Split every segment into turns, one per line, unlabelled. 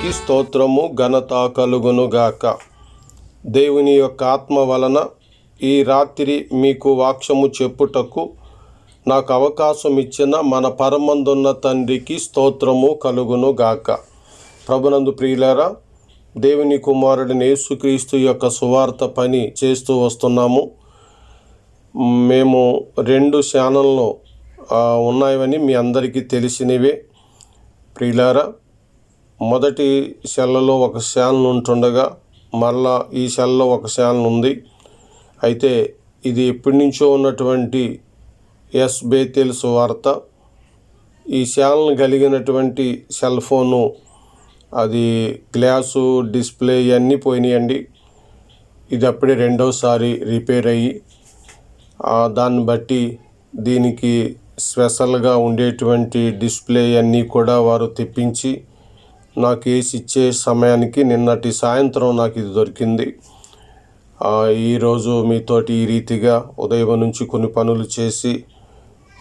దేవునికి స్తోత్రము ఘనత కలుగును గాక దేవుని యొక్క ఆత్మ వలన ఈ రాత్రి మీకు వాక్యము చెప్పుటకు నాకు అవకాశం ఇచ్చిన మన పరమందున్న తండ్రికి స్తోత్రము కలుగును గాక ప్రభునందు ప్రియులారా దేవుని కుమారుడిని యేసుక్రీస్తు యొక్క సువార్త పని చేస్తూ వస్తున్నాము. మేము రెండు ఛానల్లో ఉన్నాయని మీ అందరికీ తెలిసినవే. ప్రియులారా మొదటి సెల్లలో ఒక ఛానల్ ఉంటుండగా మరలా ఈ సెల్లో ఒక ఛానల్ ఉంది. అయితే ఇది ఎప్పటి నుంచో ఉన్నటువంటి ఎస్ బేతెల్ సువార్త ఈ ఛానల్ కలిగినటువంటి సెల్ ఫోను అది గ్లాసు డిస్ప్లే ఇవన్నీ పోయినాయండి. ఇది అప్పుడే రెండోసారి రిపేర్ అయ్యి దాన్ని బట్టి దీనికి స్పెషల్గా ఉండేటువంటి డిస్ప్లే అన్నీ కూడా వారు తెప్పించి నాకు వేసి ఇచ్చే సమయానికి నిన్నటి సాయంత్రం నాకు ఇది దొరికింది. ఈరోజు మీతోటి ఈ రీతిగా ఉదయం నుంచి కొన్ని పనులు చేసి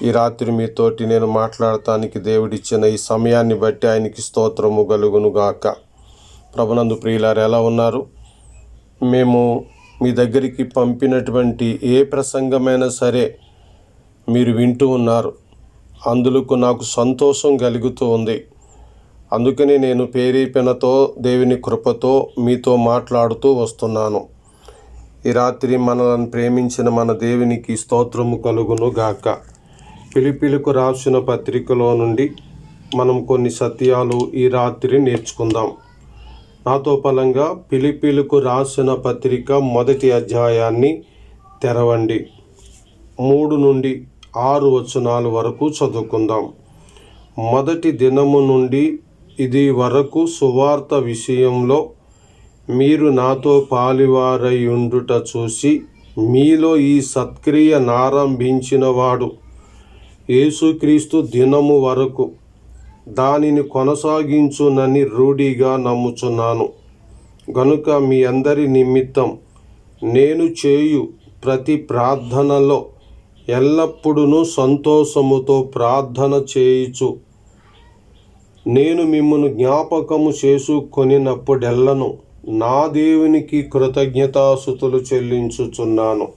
ఈ రాత్రి మీతోటి నేను మాట్లాడటానికి దేవుడిచ్చిన ఈ సమయాన్ని బట్టి ఆయనకి స్తోత్రము గలుగును గాక. ప్రభునందు ప్రియులారు ఎలా ఉన్నారు? మేము మీ దగ్గరికి పంపినటువంటి ఏ ప్రసంగమైనా సరే మీరు వింటూ ఉన్నారు. అందులకు నాకు సంతోషం కలుగుతూ ఉంది. అందుకని నేను పేరీపెనతో దేవుని కృపతో మీతో మాట్లాడుతూ వస్తున్నాను. ఈ రాత్రి మనల్ని ప్రేమించిన మన దేవునికి స్తోత్రము కలుగును గాక. పిలిపిలకు రాసిన పత్రికలో నుండి మనం కొన్ని సత్యాలు ఈ రాత్రి నేర్చుకుందాం. నాతో ఫలంగా పిలిపిలకు రాసిన పత్రిక మొదటి అధ్యాయాన్ని తెరవండి. మూడు నుండి ఆరు వచనాల వరకు చదువుకుందాం. మొదటి దినము నుండి ఇది వరకు సువార్త విషయంలో మీరు నాతో పాలివారై ఉండుట చూసి మీలో ఈ సత్క్రియ నారంభించినవాడు యేసుక్రీస్తు దినము వరకు దానిని కొనసాగించునని రూఢిగా నమ్ముచున్నాను. గనుక మీ అందరి నిమిత్తం నేను చేయు ప్రతి ప్రార్థనలో ఎల్లప్పుడూ సంతోషముతో ప్రార్థన చేయుచు నేను మిమ్మను జ్ఞాపకము చేసుకొనినప్పుడెల్లను నా దేవునికి కృతజ్ఞతాసుతులు చెల్లించుచున్నాను.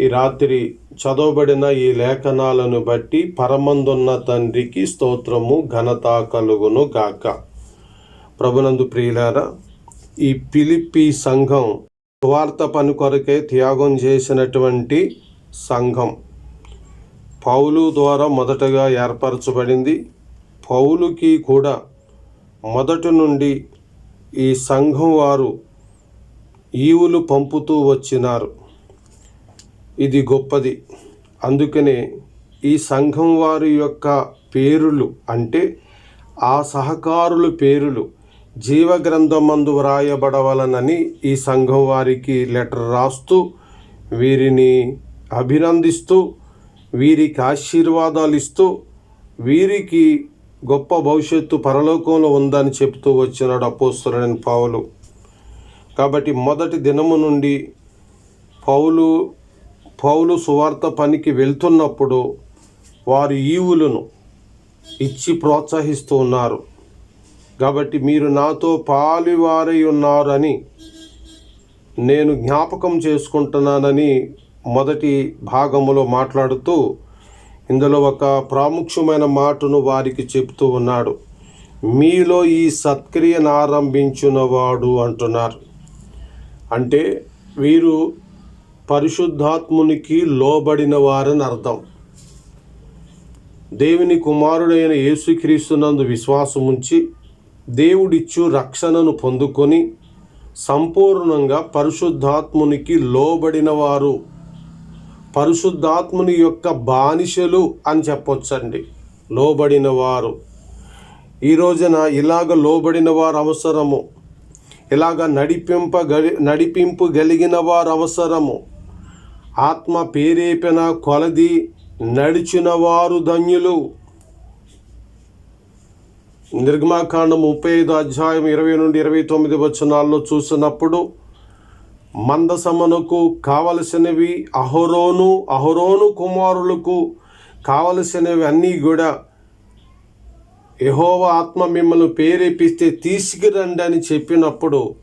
ఈ రాత్రి చదవబడిన ఈ లేఖనాలను బట్టి పరమందున్న తండ్రికి స్తోత్రము ఘనత కలుగును గాక. ప్రభునందు ప్రియులారా ఈ పిలిపి సంఘం సువార్త పని కొరకే త్యాగం చేసినటువంటి సంఘం. పౌలు ద్వారా మొదటగా ఏర్పరచబడింది. పౌలుకి కూడా మొదటి నుండి ఈ సంఘం వారు ఈవులు పంపుతూ వచ్చినారు. ఇది గొప్పది. అందుకనే ఈ సంఘం వారి యొక్క పేరులు అంటే ఆ సహకారుల పేరులు జీవగ్రంథమందు వ్రాయబడవలనని ఈ సంఘం వారికి లెటర్ రాస్తూ వీరిని అభినందిస్తూ వీరికి ఆశీర్వాదాలు ఇస్తూ వీరికి గొప్ప భవిష్యత్తు పరలోకంలో ఉందని చెప్తూ వచ్చినాడు అపోస్తులైన పావులు కాబట్టి మొదటి దినము నుండి పౌలు పౌలు సువార్త పనికి వెళ్తున్నప్పుడు వారి ఈవులను ఇచ్చి ప్రోత్సహిస్తూ ఉన్నారు. కాబట్టి మీరు నాతో పాలివారై ఉన్నారని నేను జ్ఞాపకం చేసుకుంటున్నానని మొదటి భాగములో మాట్లాడుతూ ఇందులో ఒక ప్రాముఖ్యమైన మాటను వారికి చెప్తూ ఉన్నాడు. మీలో ఈ సత్క్రియను ఆరంభించున్నవాడు అంటున్నారు. అంటే వీరు పరిశుద్ధాత్మునికి లోబడిన వారని అర్థం. దేవుని కుమారుడైన యేసుక్రీస్తునందు విశ్వాసముంచి దేవుడిచ్చు రక్షణను పొందుకొని సంపూర్ణంగా పరిశుద్ధాత్మునికి లోబడిన వారు పరిశుద్ధాత్ముని యొక్క బానిసలు అని చెప్పొచ్చండి. లోబడిన వారు. ఈ రోజున ఇలాగ లోబడిన వారు అవసరము. ఇలాగ నడిపింప నడిపింపు కలిగిన వారు అవసరము. ఆత్మ పేరేపిన కొలది నడిచిన వారు ధన్యులు. నిర్గమాకాండం ముప్పై ఐదు అధ్యాయం ఇరవై నుండి ఇరవై తొమ్మిది వచనాల్లో చూసినప్పుడు మందసమునకు కావలసినవి అహరోను అహరోను కుమారులకు కావలసినవి అన్నీ కూడా యహోవ ఆత్మ మిమ్మల్ని ప్రేరేపిస్తే తీసుకురండి అని చెప్పినప్పుడు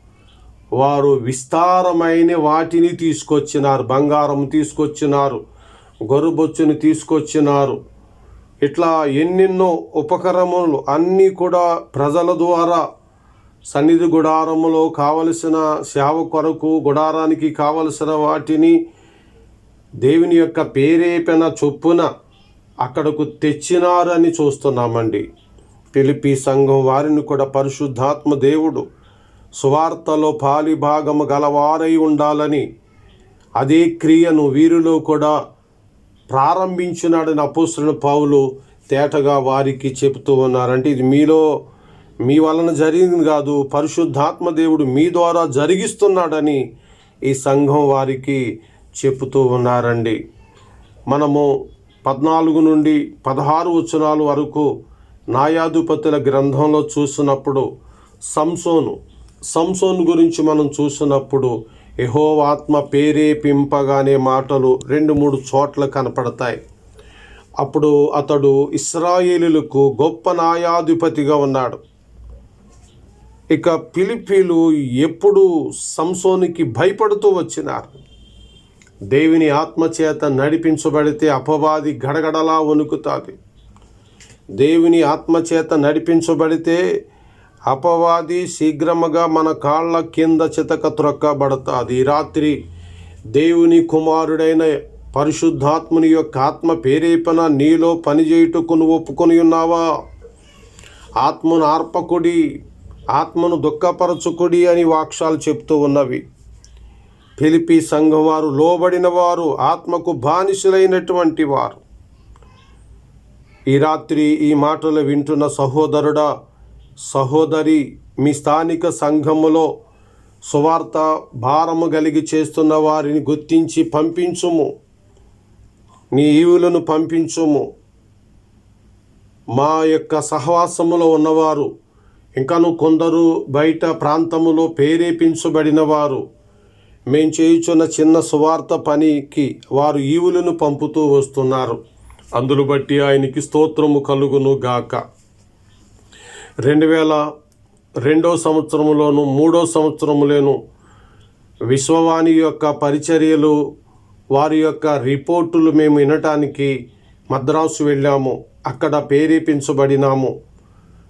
వారు విస్తారమైన వాటిని తీసుకొచ్చినారు బంగారం తీసుకొచ్చినారు గొర్రెబొచ్చుని తీసుకొచ్చినారు. ఇట్లా ఎన్నెన్నో ఉపకరములు అన్నీ కూడా ప్రజల ద్వారా సన్నిధి గుడారములో కావలసిన సేవ కొరకు గుడారానికి కావలసిన వాటిని దేవుని యొక్క పేరేపెన చొప్పున అక్కడకు తెచ్చినారని చూస్తున్నామండి. పిలిపి సంఘం వారిని కూడా పరిశుద్ధాత్మ దేవుడు సువార్తలో పాలి భాగము గలవారై ఉండాలని అదే క్రియను వీరిలో కూడా ప్రారంభించినాడని అపోస్తున్న పావులు తేటగా వారికి చెబుతూ ఉన్నారంటే ఇది మీలో మీ వలన జరిగింది కాదు పరిశుద్ధాత్మ దేవుడు మీ ద్వారా జరిగిస్తున్నాడని ఈ సంఘం వారికి చెబుతూ ఉన్నారండి. మనము పద్నాలుగు నుండి పదహారు వచనాల వరకు న్యాయాధిపతుల గ్రంథంలో చూసినప్పుడు సంసోను సంసోను గురించి మనం చూసినప్పుడు యహోవాత్మ పేరేపింపగానే మాటలు రెండు మూడు చోట్ల కనపడతాయి. అప్పుడు అతడు ఇస్రాయేలులకు గొప్ప న్యాయాధిపతిగా ఉన్నాడు. ఇక పిలిపీలు ఎప్పుడు సంసోనికి భయపడుతూ వచ్చినారు. దేవుని ఆత్మచేత నడిపించబడితే అపవాది గడగడలా వణుకుతుంది. దేవుని ఆత్మచేత నడిపించబడితే అపవాది శీఘ్రముగా మన కాళ్ళ కింద చితక త్రొక్కబడుతుంది. ఈ రాత్రి దేవుని కుమారుడైన పరిశుద్ధాత్ముని యొక్క ఆత్మ పేరేపన నీలో పనిచేయుటకు నువ్వు ఒప్పుకొని ఉన్నావా? ఆత్మను ఆర్పకుడి ఆత్మను దుఃఖపరచుకుడి అని వాక్షాలు చెప్తూ ఉన్నవి. ఫిలిపి సంఘం వారు లోబడిన వారు ఆత్మకు బానిసలైనటువంటి వారు. ఈ రాత్రి ఈ మాటలు వింటున్న సహోదరుడా సహోదరి మీ స్థానిక సంఘములో సువార్త భారము కలిగి చేస్తున్న వారిని గుర్తించి పంపించుము. నీ ఈవులను పంపించుము. మా యొక్క సహవాసములో ఉన్నవారు ఇంకను కొందరు బయట ప్రాంతములో ప్రేరేపించబడిన వారు మేం చేయుచున్న చిన్న సువార్త పనికి వారు ఈవులను పంపుతూ వస్తున్నారు. అందులు బట్టి ఆయనకి స్తోత్రము కలుగును గాక. రెండు వేల రెండో సంవత్సరములోను మూడో సంవత్సరములోను విశ్వవాణి యొక్క పరిచర్యలు వారి యొక్క రిపోర్టులు మేము వినటానికి మద్రాసు వెళ్ళాము. అక్కడ ప్రేరేపించబడినాము.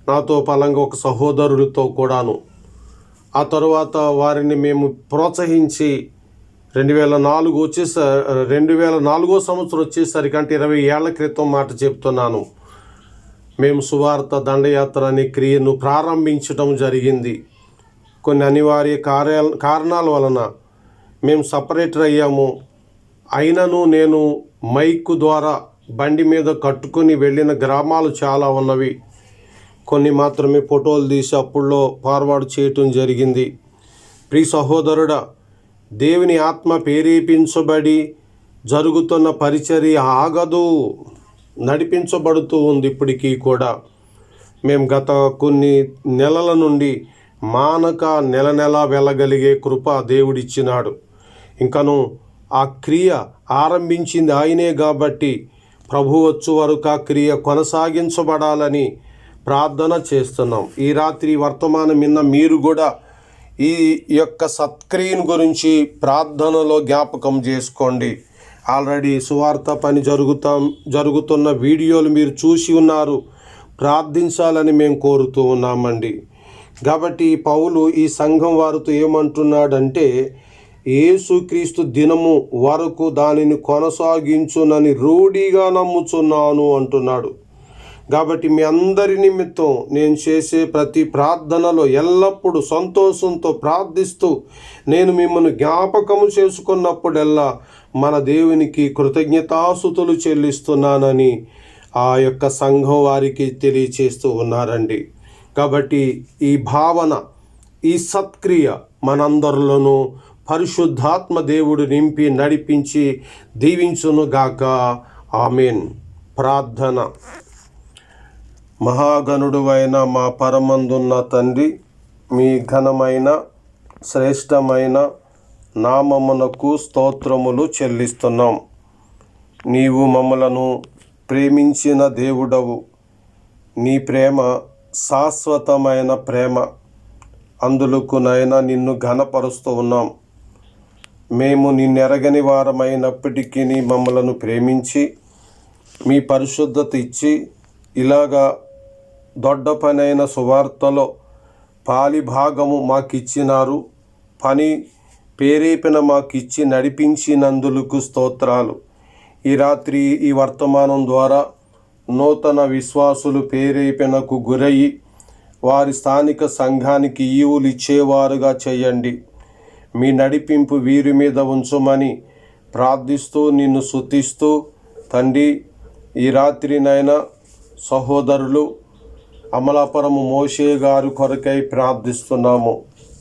నాతో పలంగా ఒక సహోదరుడితో కూడాను. ఆ తరువాత వారిని మేము ప్రోత్సహించి రెండు వేల నాలుగు వచ్చేస రెండు వేల నాలుగో సంవత్సరం వచ్చేసరికి అంటే ఇరవై ఏళ్ళ క్రితం మాట చెప్తున్నాను. మేము సువార్త దండయాత్ర అనే క్రియను ప్రారంభించడం జరిగింది. కొన్ని అనివార్య కార్య కారణాల వలన మేము సపరేటర్ అయ్యాము. అయినను నేను మైక్ ద్వారా బండి మీద కట్టుకొని వెళ్ళిన గ్రామాలు చాలా ఉన్నవి. కొన్ని మాత్రమే ఫోటోలు తీసి అప్పుల్లో ఫార్వర్డ్ చేయటం జరిగింది. ప్రియ సహోదరుడా దేవుని ఆత్మ ప్రేరేపించబడి జరుగుతున్న పరిచర్య ఆగదు. నడిపించబడుతూ ఉంది ఇప్పటికీ కూడా. మేము గత కొన్ని నెలల నుండి మానక నెల నెల వెళ్ళగలిగే కృప దేవుడిచ్చినాడు. ఇంకను ఆ క్రియ ఆరంభించింది ఆయనే కాబట్టి ప్రభు వచ్చు వరకు ఆ క్రియ కొనసాగించబడాలని ప్రార్థన చేస్తున్నాం. ఈ రాత్రి వర్తమానం మీద మీరు కూడా ఈ యొక్క సత్క్రియను గురించి ప్రార్థనలో జ్ఞాపకం చేసుకోండి. ఆల్రెడీ సువార్త పని జరుగుతాం జరుగుతున్న వీడియోలు మీరు చూసి ఉన్నారు. ప్రార్థించాలని మేము కోరుతూ ఉన్నామండి. కాబట్టి పౌలు ఈ సంఘం వారితో ఏమంటున్నాడంటే యేసుక్రీస్తు దినము వరకు దానిని కొనసాగించునని రూఢిగా నమ్ముచున్నాను అంటున్నాడు. కాబట్టి మీ అందరి నిమిత్తం నేను చేసే ప్రతి ప్రార్థనలో ఎల్లప్పుడూ సంతోషంతో ప్రార్థిస్తూ నేను మిమ్మల్ని జ్ఞాపకము చేసుకున్నప్పుడెల్లా మన దేవునికి కృతజ్ఞతాసుతులు చెల్లిస్తున్నానని ఆ యొక్క సంఘం వారికి తెలియచేస్తూ ఉన్నారండి. కాబట్టి ఈ భావన ఈ సత్క్రియ మనందరిలోనూ పరిశుద్ధాత్మ దేవుడు నింపి నడిపించి దీవించునుగాక. ఆమెన్. ప్రార్థన. మహాగణుడు అయిన మా పరమందున్న తండ్రి మీ ఘనమైన శ్రేష్టమైన నామమునకు స్తోత్రములు చెల్లిస్తున్నాం. నీవు మమ్మలను ప్రేమించిన దేవుడవు. నీ ప్రేమ శాశ్వతమైన ప్రేమ. అందులకు నైనా నిన్ను ఘనపరుస్తూ ఉన్నాం. మేము నిన్నెరగని వారమైనప్పటికీ మమ్మలను ప్రేమించి మీ పరిశుద్ధత ఇచ్చి ఇలాగా దొడ్డ పనైన సువార్తలో పాలిభాగము మాకిచ్చినారు. పని పేరేపిన మాకిచ్చి నడిపించినందులకు స్తోత్రాలు. ఈ రాత్రి ఈ వర్తమానం ద్వారా నూతన విశ్వాసులు పేరేపినకు గురయ్యి వారి స్థానిక సంఘానికి ఈవులు ఇచ్చేవారుగా చేయండి. మీ నడిపింపు వీరి మీద ఉంచమని ప్రార్థిస్తూ నిన్ను శుతిస్తూ తండ్రి ఈ రాత్రినైనా సహోదరులు అమలాపురము మోషే గారు కొరకై ప్రార్థిస్తున్నాము.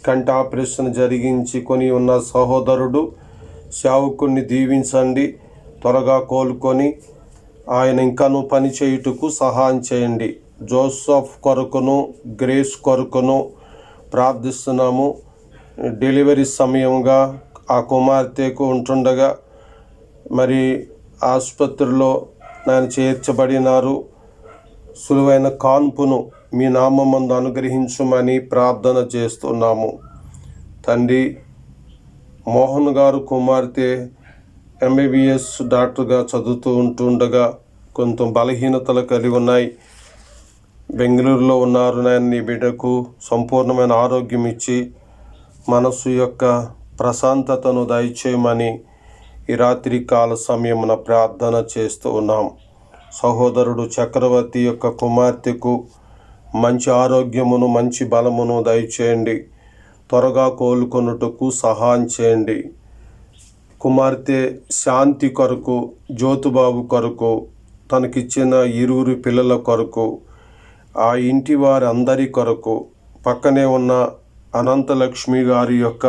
కంటి ఆపరేషన్ జరిగించి కొని ఉన్న సహోదరుడు సేవకుణ్ణి దీవించండి. త్వరగా కోలుకొని ఆయన ఇంకాను పని చేయుటకు సహాయం చేయండి. జోసఫ్ కొరకును గ్రేస్ కొరకును ప్రార్థిస్తున్నాము. డెలివరీ సమయంగా ఆ కుమార్తెకు ఉంటుండగా మరి ఆసుపత్రిలో నన్ను చేర్చబడినారు. సులువైన కాన్పును మీ నామందు అనుగ్రహించమని ప్రార్థన చేస్తున్నాము. తండ్రి మోహన్ గారు కుమార్తె ఎంబీబీఎస్ డాక్టర్గా చదువుతూ ఉంటుండగా కొంత బలహీనతలు కలిగి ఉన్నాయి. బెంగళూరులో ఉన్నారు నేను నీ బిడ్డకు సంపూర్ణమైన ఆరోగ్యం ఇచ్చి మనసు యొక్క ప్రశాంతతను దయచేయమని ఈ రాత్రి కాల సమయమున ప్రార్థన చేస్తూ ఉన్నాం. సహోదరుడు చక్రవర్తి యొక్క కుమార్తెకు మంచి ఆరోగ్యమును మంచి బలమును దయచేయండి. త్వరగా కోలుకొనుటకు సహాయం చేయండి. కుమార్తె శాంతి కొరకు జ్యోతిబాబు కొరకు తనకిచ్చిన ఇరువురు పిల్లల కొరకు ఆ ఇంటి వారి అందరి కొరకు పక్కనే ఉన్న అనంతలక్ష్మి గారి యొక్క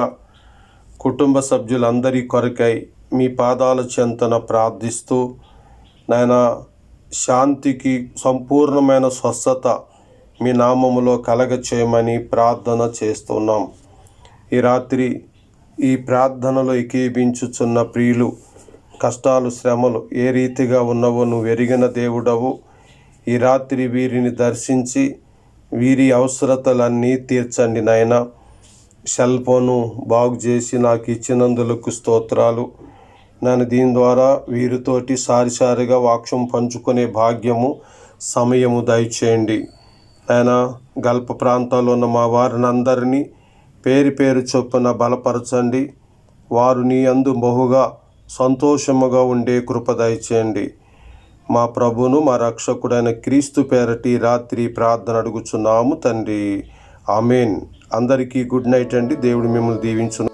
కుటుంబ సభ్యులందరి కొరకై మీ పాదాల చెంతన ప్రార్థిస్తూ నాయనా శాంతికి సంపూర్ణమైన స్వస్థత మీ నామములో కలగ చేయమని ప్రార్థన చేస్తున్నాం. ఈ రాత్రి ఈ ప్రార్థనలో ఏకీభించుచున్న ప్రియులు కష్టాలు శ్రమలు ఏ రీతిగా ఉన్నవో నువ్వు ఎరిగిన దేవుడవు. ఈ రాత్రి వీరిని దర్శించి వీరి అవసరతలన్నీ తీర్చండి నాయన. సెల్ ఫోను బాగు చేసి నాకు ఇచ్చినందులకు స్తోత్రాలు. నేను దీని ద్వారా వీరితోటి సారిసారిగా వాక్యం పంచుకునే భాగ్యము సమయము దయచేయండి. ఆయన గల్ప ప్రాంతాల్లో ఉన్న మా వారిని అందరినీ పేరు పేరు చొప్పున బలపరచండి. వారు నీ అందు బహుగా సంతోషముగా ఉండే కృప దయచేయండి. మా ప్రభును మా రక్షకుడైన క్రీస్తు పేరటి రాత్రి ప్రార్థన అడుగుచున్నాము తండ్రి. ఆమెన్. అందరికీ గుడ్ నైట్ అండి. దేవుడు మిమ్మల్ని దీవించును.